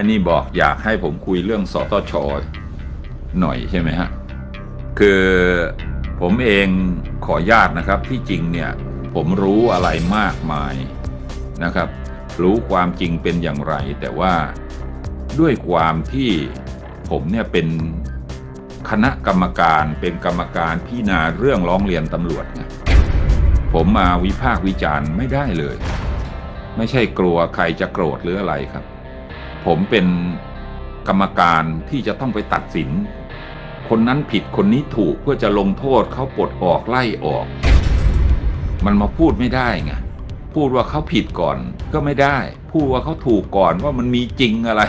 อันนี้บอกอยากให้ผมคุยเรื่องสตชหน่อยใช่ไหมฮะ คือผมเองขอญาตนะครับที่จริงเนี่ยผมรู้อะไรมากมายนะครับ รู้ความจริงเป็นอย่างไร แต่ว่าด้วยความที่ผมเนี่ยเป็นคณะกรรมการเป็นกรรมการพิจารณาเรื่องร้องเรียนตำรวจไงผมมาวิพากษ์วิจารณ์ไม่ได้เลย ไม่ใช่กลัวใครจะโกรธหรืออะไรครับ ผมเป็นกรรมการที่จะต้องไปตัดสิน คนนั้นผิดคนนี้ถูกเพื่อจะลงโทษเขาปลดออกไล่ออก มันมาพูดไม่ได้ไงพูดว่าเขาผิดก่อนก็ไม่ได้ พูดว่าเขาถูกก่อนว่ามันมีจริงอะไร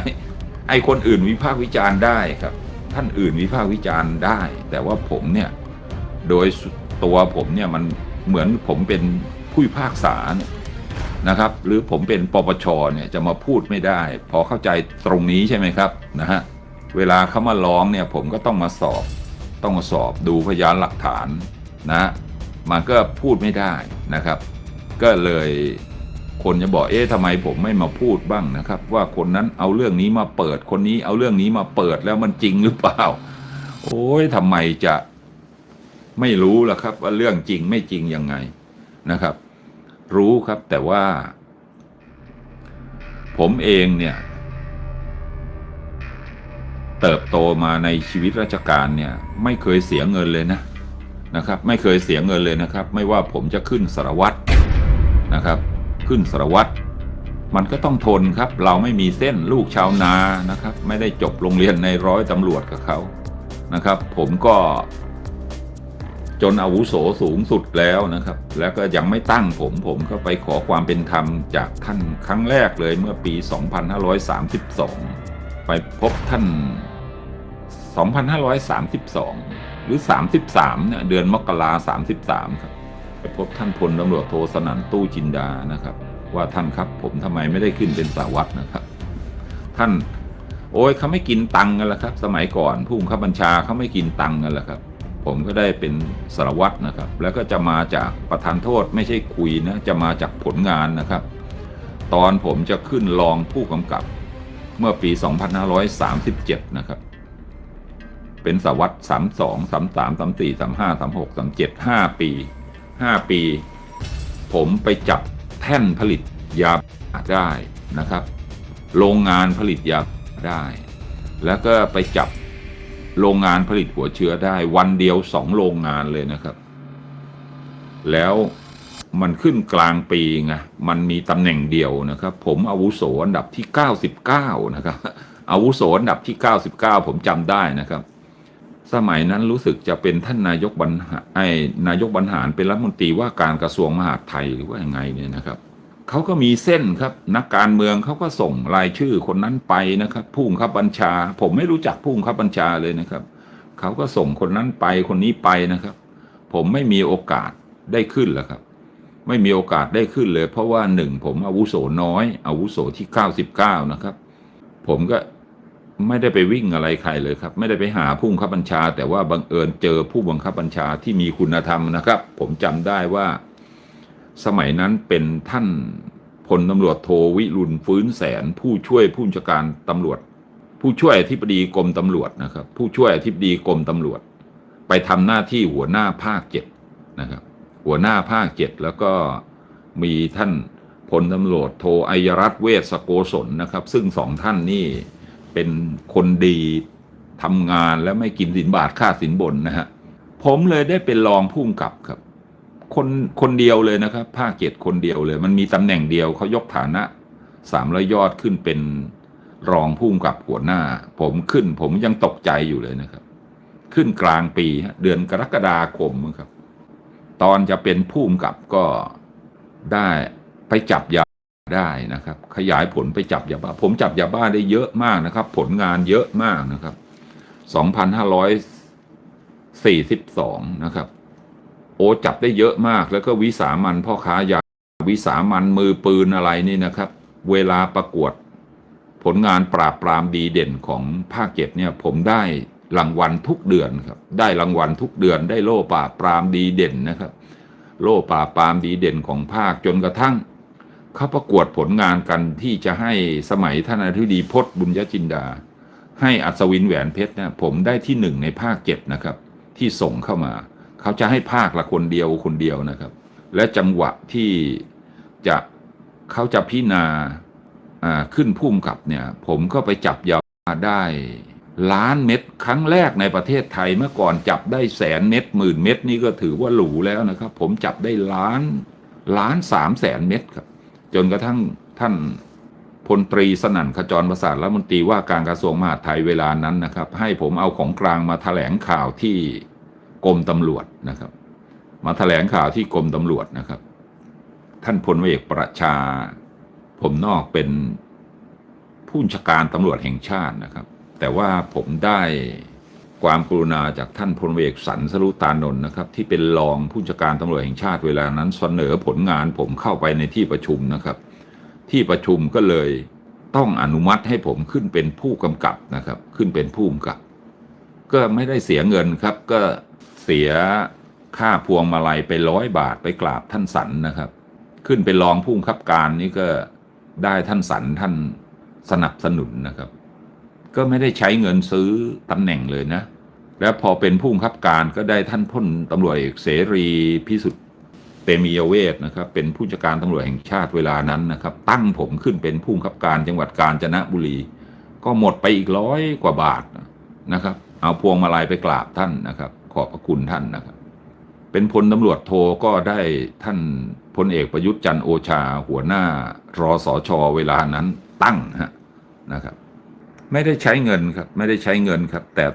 ไอ้คนอื่นวิพากษ์วิจารณ์ได้ครับ ท่านอื่นวิพากษ์วิจารณ์ได้ แต่ว่าผมเนี่ยโดยตัวผมเนี่ยมันเหมือนผมเป็นผู้พิพากษาเนี่ย นะครับ หรือผมเป็นปปชเนี่ยจะมาพูดไม่ได้ พอเข้าใจตรงนี้ใช่ไหมครับนะฮะเวลาเขามาร้องเนี่ยผมก็ต้องมาสอบ ต้องมาสอบดูพยานหลักฐานนะมันก็พูดไม่ได้นะครับ ก็เลยคนจะบอกเอ๊ะทำไมผมไม่มาพูดบ้างนะครับ ว่าคนนั้นเอาเรื่องนี้มาเปิดคนนี้เอาเรื่องนี้มาเปิดแล้วมันจริงหรือเปล่า โอ้ยทำไมจะไม่รู้ล่ะครับ ว่าเรื่องจริงไม่จริงยังไงนะครับ รู้ครับแต่ว่า ผมเองเนี่ย เติบโตมาในชีวิตราชการเนี่ย ไม่เคยเสียเงินเลยนะนะครับ ไม่เคยเสียเงินเลยนะครับ ไม่ว่าผมจะขึ้นสารวัตรนะครับ ขึ้นสารวัตรมันก็ต้องทนครับ เราไม่มีเส้นลูกชาวนานะครับ ไม่ได้จบโรงเรียนในร้อยตำรวจกับเขานะครับ ผมก็ จนอาวุโสสูงสุดแล้วนะครับ แล้วก็ยังไม่ตั้งผมผมก็ไปขอความเป็นธรรมจากท่านครั้งแรกเลยเมื่อปี 2532 ไปพบท่าน 2532 หรือ 33เนี่ยเดือนมกรา33 ครับ ไปพบท่านพลตำรวจโทสนั่นตู้จินดานะครับ ว่าท่านครับผมทำไมไม่ได้ขึ้นเป็นสาวัตรนะครับ ท่านโอ้ยเขาไม่กินตังกันแล้วครับ สมัยก่อนผู้บังคับบัญชาเขาไม่กินตังกันแล้วครับ ผมก็ได้เป็นสารวัตรนะครับ แล้วก็จะมาจากประธานโทษไม่ใช่คุยนะ จะมาจากผลงานนะครับ ตอนผมจะขึ้นรองผู้กำกับเมื่อปี 2537 นะครับ เป็นสารวัตร32 33 34 35 36 37 5 ปี 5 ปี ผมไปจับแท่นผลิตยาได้นะครับ โรงงานผลิตยาได้ แล้วก็ไปจับ โรงงานผลิตหัวเชื้อได้ วันเดียวสองโรงงานเลยนะครับ แล้วมันขึ้นกลางปีไงมันมีตำแหน่งเดียวนะครับ ผมอาวุโสอันดับที่ 99 นะครับอาวุโสอันดับที่ 99 ผมจำได้นะครับ สมัยนั้นรู้สึกจะเป็นท่านนายกบรรหารไอ้นายกบรรหารเป็นรัฐมนตรีว่าการกระทรวงมหาดไทยหรือว่ายังไงเนี่ยนะครับ เขาก็มีเส้นครับ นักการเมืองเขาก็ส่งรายชื่อคนนั้นไปนะครับผู้บับบัญชา ผมไม่รู้จักผู้บับบัญชาเลยนะครับเขาก็ส่งคนนั้นไปคนนี้ไปนะครับ ผมไม่มีโอกาสได้ขึ้นแล้วครับ ไม่มีโอกาสได้ขึ้นเลย เพราะว่าหนึ่งผมอาวุโสน้อยอาวุโสที่ 99 นะครับ ผมก็ไม่ได้ไปวิ่งอะไรใครเลยครับ ไม่ได้ไปหาผู้บังคับบัญชา แต่ว่าบังเอิญเจอผู้บังคับบัญชาที่มีคุณธรรมนะครับ ผมจำได้ว่า สมัยนั้นเป็นท่านพลตำรวจโทวิรุณฟื้นแสน ผู้ช่วยผู้บัญชาการตำรวจ ผู้ช่วยอธิบดีกรมตำรวจนะครับ ผู้ช่วยอธิบดีกรมตำรวจ ไปทำหน้าที่หัวหน้าภาคเจ็ดนะครับ หัวหน้าภาคเจ็ดแล้วก็มีท่านพลตำรวจโทอัยรัตเวสโกศลนะครับ ซึ่งสองท่านนี่เป็นคนดีทำงานและไม่กินสินบาทค่าสินบนนะฮะผมเลยได้เป็นรองผู้กำกับครับ คนคนเดียวเลยนะครับ ภาคเจ็ดคนเดียวเลย มันมีตำแหน่งเดียวเขายกฐานะสามร้อยยอดขึ้นเป็นรองผู้กำกับหัวหน้า ผมขึ้นผมยังตกใจอยู่เลยนะครับ ขึ้นกลางปีเดือนกรกฎาคมครับ ตอนจะเป็นผู้กำกับก็ได้ไปจับยาได้นะครับ ขยายผลไปจับยาบ้า ผมจับยาบ้าได้เยอะมากนะครับ ผลงานเยอะมากนะครับ 2,542 นะครับ โอ้จับได้เยอะมาก แล้วก็วิสามันพ่อค้ายาวิสามันมือปืนอะไรนี่นะครับ เวลาประกวด ผลงานปราบปรามดีเด่นของภาคเจ็ดเนี่ยผมได้รางวัลทุกเดือนครับ ได้รางวัลทุกเดือน ได้โล่ปราบปรามดีเด่นนะครับ โล่ปราบปรามดีเด่นของภาคจนกระทั่งเขาประกวดผลงานกันที่จะให้สมัยท่านอธิบดีพจน์บุญยจินดา ให้อัศวินแหวนเพชรเนี่ยผมได้ที่หนึ่งในภาคเจ็ดนะครับ ที่ส่งเข้ามา เขาจะให้ภาคละคนเดียวคนเดียวนะครับ และจังหวะที่จะเขาจะพิจารณาขึ้นพุ่มกับเนี่ย ผมก็ไปจับยาได้ล้านเม็ดครั้งแรกในประเทศไทยเมื่อก่อนจับได้แสนเม็ดหมื่นเม็ดนี่ก็ถือว่าหรูแล้วนะครับ ผมจับได้ล้านล้านสามแสนเม็ดครับ จนกระทั่งท่านพลตรีสนั่นขจรประสาทรัฐมนตรีว่าการกระทรวงมหาดไทยเวลานั้นนะครับ ให้ผมเอาของกลางมาแถลงข่าวที่ กรมตำรวจนะครับ มาแถลงข่าวที่กรมตำรวจนะครับ ท่านพลเอกประชา ผมนอกเป็นผู้บัญชาการตำรวจแห่งชาตินะครับ แต่ว่าผมได้ความกรุณาจากท่านพลเอกสันสรุตานนท์นะครับ ที่เป็นรองผู้บัญชาการตำรวจแห่งชาติเวลานั้นเสนอผลงานผมเข้าไปในที่ประชุมนะครับ ที่ประชุมก็เลยต้องอนุมัติให้ผมขึ้นเป็นผู้กำกับนะครับ ขึ้นเป็นผู้กำกับ ก็ไม่ได้เสียเงินครับก็ เสียค่าพวงมาลัยไปร้อยบาทไปกราบท่านสันนะครับ ขึ้นเป็นรองผู้บังคับการนี่ก็ได้ท่านสันท่านสนับสนุนนะครับ ก็ไม่ได้ใช้เงินซื้อตำแหน่งเลยนะ แล้วพอเป็นผู้บังคับการก็ได้ท่านพลตำรวจเอกเสรีพิสุทธิ์เตมียเวทนะครับ เป็นผู้จัดการตำรวจแห่งชาติเวลานั้นนะครับ ตั้งผมขึ้นเป็นผู้บังคับการจังหวัดกาญจนบุรี ก็หมดไปอีกร้อยกว่าบาทนะครับ เอาพวงมาลัยไปกราบท่านนะครับ ขอบพระคุณท่านนะครับ เป็นพลตำรวจโทก็ได้ท่านพลเอกประยุทธ์จันโอชา หัวหน้ารอสอชอเวลานั้นตั้งฮะนะครับ ไม่ได้ใช้เงินครับ ไม่ได้ใช้เงินครับ แต่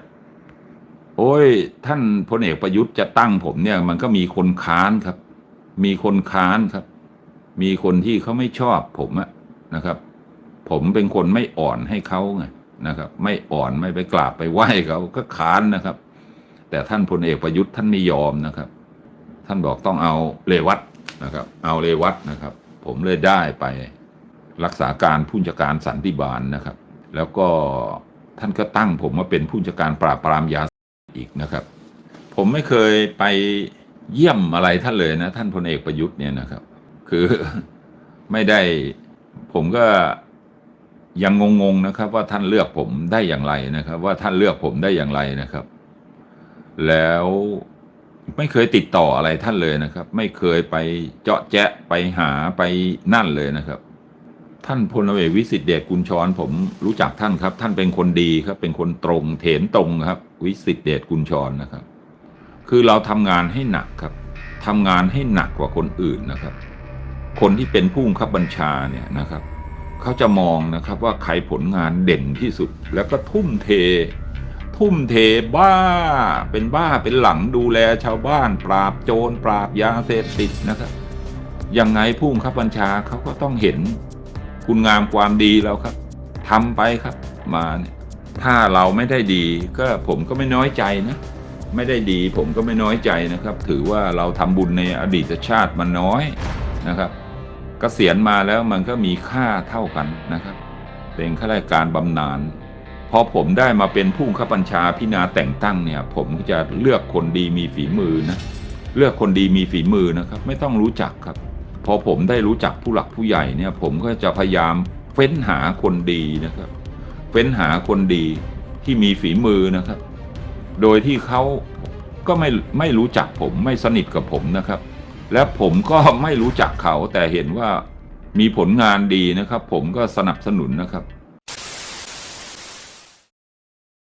โอ้ยท่านพลเอกประยุทธ์จะตั้งผมเนี่ย มันก็มีคนค้านครับ มีคนค้านครับ มีคนที่เขาไม่ชอบผมอะนะครับ ผมเป็นคนไม่อ่อนให้เขาไงนะครับ ไม่อ่อนไม่ไปกราบไปไหว้เขาก็ค้านนะครับ แต่ท่านพลเอกประยุทธ์ท่านไม่ยอมนะครับ ท่านบอกต้องเอาเรวัตนะครับ เอาเรวัตนะครับ ผมเลยได้ไปรักษาการผู้จัดการสันติบาลนะครับ แล้วก็ท่านก็ตั้งผมมาเป็นผู้จัดการปราบปรามยาอีกนะครับ ผมไม่เคยไปเยี่ยมอะไรท่านเลยนะ ท่านพลเอกประยุทธ์เนี่ยนะครับ คือไม่ได้ผมก็ยังงงๆนะครับ ว่าท่านเลือกผมได้อย่างไรนะครับ ว่าท่านเลือกผมได้อย่างไรนะครับ แล้วไม่เคยติดต่ออะไรท่านเลยนะครับ ไม่เคยไปเจาะแจะไปหาไปนั่นเลยนะครับ ท่านพลเอกวิสิทธิเดชกุลชรผมรู้จักท่านครับ ท่านเป็นคนดีครับ เป็นคนตรงเถนตรงครับ วิสิทธิเดชกุลชรนะครับ คือเราทำงานให้หนักครับทำงานให้หนักกว่าคนอื่นนะครับ คนที่เป็นผู้บังคับบัญชาเนี่ยนะครับ เขาจะมองนะครับว่าใครผลงานเด่นที่สุดแล้วก็ทุ่มเท ทุ่มเทบ้า เป็นบ้าเป็นหลังดูแลชาวบ้าน ปราบโจรปราบยาเสพติดนะครับยังไงผู้บังคับบัญชาเขาก็ต้องเห็น คุณงามความดีแล้วครับทำไปครับมาเนี่ยถ้าเราไม่ได้ดีก็ผมก็ไม่น้อยใจนะไม่ได้ดีผมก็ไม่น้อยใจนะครับ ถือว่าเราทำบุญในอดีตชาติมันน้อยนะครับกเกษียณมาแล้วมันก็มีค่าเท่ากันนะครับ เป็นข้าราชการบำนาญ พอผมได้มาเป็นผู้บับบัญชาพิณาแต่งตั้งเนี่ย ผมก็จะเลือกคนดีมีฝีมือนะเลือกคนดีมีฝีมือนะครับ ไม่ต้องรู้จักครับ พอผมได้รู้จักผู้หลักผู้ใหญ่เนี่ย ผมก็จะพยายามเฟ้นหาคนดีนะครับ เฟ้นหาคนดีที่มีฝีมือนะครับ โดยที่เขาก็ไม่ไม่รู้จักผมไม่สนิทกับผมนะครับ และผมก็ไม่รู้จักเขาแต่เห็นว่ามีผลงานดีนะครับ ผมก็สนับสนุนนะครับ